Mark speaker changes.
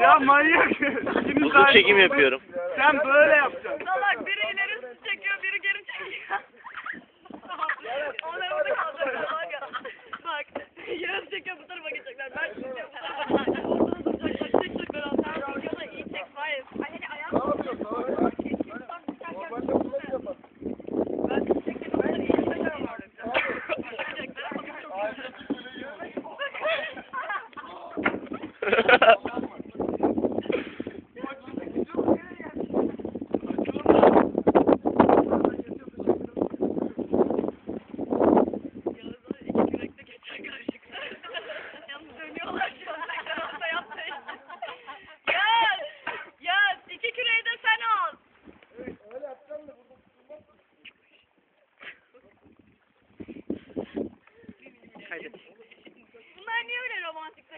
Speaker 1: Ya manyak. De-
Speaker 2: çekim yapıyorum.
Speaker 1: Sen böyle yapacaksın.
Speaker 3: Salak biri ileri çekiyor, biri geri çekiyor. Onları da kaldırıyor. Bak, yarım çekiyor bu tarafa geçecekler. Ben geçecekler. Ortada duracaklar. Çek çek ben Sen videoda iyi çek. Hayır. Ay hadi ayağım. Ben çektim. Ben Bunlar niye öyle romantik